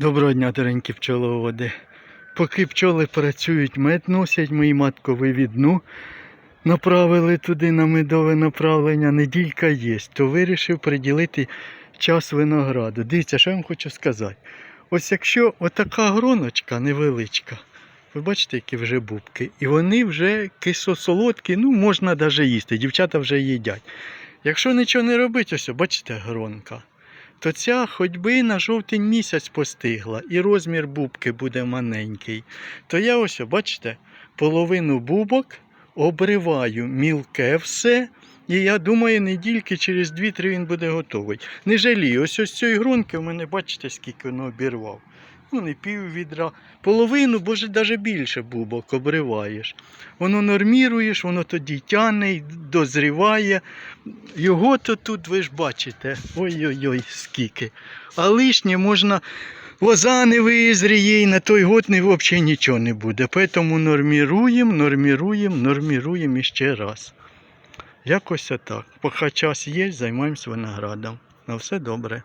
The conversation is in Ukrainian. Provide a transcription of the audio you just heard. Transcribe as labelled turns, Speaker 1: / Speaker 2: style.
Speaker 1: Доброго дня, доренькі пчеловоди. Поки пчоли працюють, мед носять, ми і матку вивідну направили туди на медове направлення. Неділька є, то вирішив приділити час винограду. Дивіться, що я вам хочу сказати. Ось якщо отака гроночка невеличка, ви бачите, які вже бубки, і вони вже кисло-солодкі, ну можна навіть їсти, дівчата вже їдять. Якщо нічого не робити, ось бачите гронка то ця хоч би на жовтень місяць постигла, і розмір бубки буде маленький. То я ось, бачите, половину бубок обриваю мілке все. І я думаю, недільки через 2-3 він буде готовий. Не жалію, ось ось цієї грунки в мене, бачите, скільки воно обірвав. Ну, не пів відра, половину, бо ж навіть більше бубок обриваєш. Воно норміруєш, воно тоді тяне, дозріває. Його то тут ви ж бачите. Ой-ой-ой, скільки. А лишнє можна. Лоза не визріє і на той год взагалі нічого не буде. Тому норміруємо, норміруємо, норміруємо іще раз. Якось отак. Поки час є, займаємося виноградом. На все добре.